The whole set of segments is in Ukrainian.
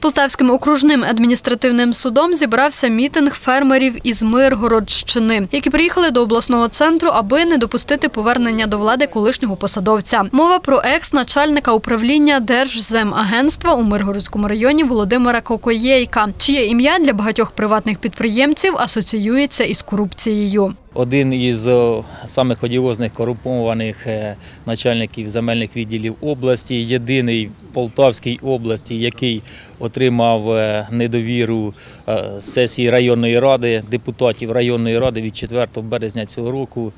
Полтавським окружним адміністративним судом зібрався мітинг фермерів із Миргородщини, які приїхали до обласного центру, аби не допустити повернення до влади колишнього посадовця. Мова про екс-начальника управління Держземагентства у Миргородському районі Володимира Кокоєйка, чиє ім'я для багатьох приватних підприємців асоціюється із корупцією. Один із самих одіозних корумпованих е, начальників земельних відділів області, єдиний в Полтавській області, який отримав е, недовіру е, сесії районної ради, депутатів районної ради від 4 березня цього року.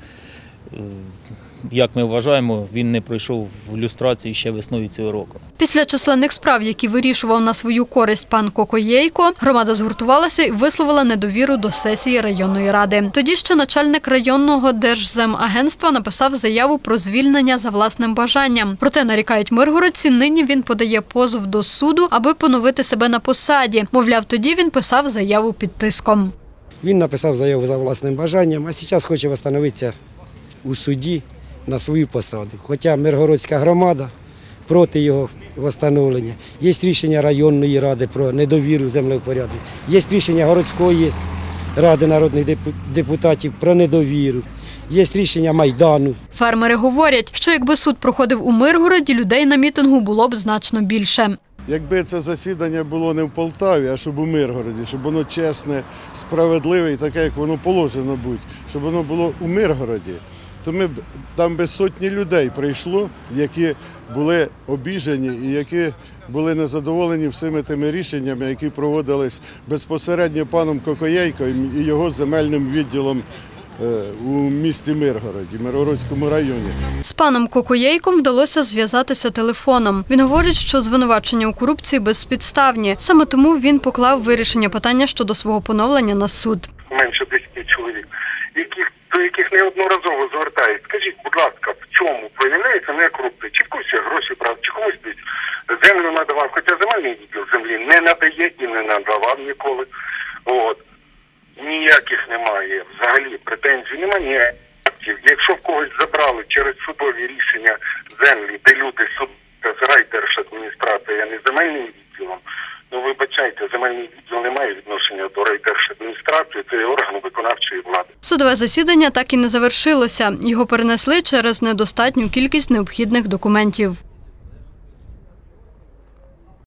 Як ми вважаємо, він не пройшов в люстрацію ще весною цього року. Після численних справ, які вирішував на свою користь пан Кокоєйко, громада згуртувалася і висловила недовіру до сесії районної ради. Тоді ще начальник районного держземагентства написав заяву про звільнення за власним бажанням. Проте нарікають миргородці. Нині він подає позов до суду, аби поновити себе на посаді. Мовляв, тоді він писав заяву під тиском. Він написав заяву за власним бажанням, а зараз хоче встановитися у суді на свою посаду. Хоча Миргородська громада проти його встановлення. Є рішення районної ради про недовіру землевпорядку, є рішення городської ради народних депу- депутатів про недовіру, є рішення Майдану. Фермери говорять, що якби суд проходив у Миргороді, людей на мітингу було б значно більше. Якби це засідання було не в Полтаві, а щоб у Миргороді, щоб воно чесне, справедливе і таке, як воно положено бути, щоб воно було у Миргороді, то ми б там би сотні людей прийшло, які були обіжені і які були незадоволені всіми тими рішеннями, які проводились безпосередньо паном Кокоєйком і його земельним відділом е, у місті Миргороді, Миргородському районі. З паном Кокоєйком вдалося зв'язатися телефоном. Він говорить, що звинувачення у корупції безпідставні. Саме тому він поклав вирішення питання щодо свого поновлення на суд. менше 10 чоловік, до яких неодноразово звертають. Скажіть, будь ласка, в чому проявляється моя корупція? Чи в когось гроші брав, чи комусь десь землю надавав, хоча земельний відділ землі не надає і не надавав ніколи. От. Ніяких немає взагалі претензій, немає. Якщо в когось забрали через судові рішення землі, де люди суд райдержадміністрація, а не ну вибачайте, земельний відділ не має відношення до райдержадміністрації, це орган виконавчої влади. Судове засідання так і не завершилося. Його перенесли через недостатню кількість необхідних документів.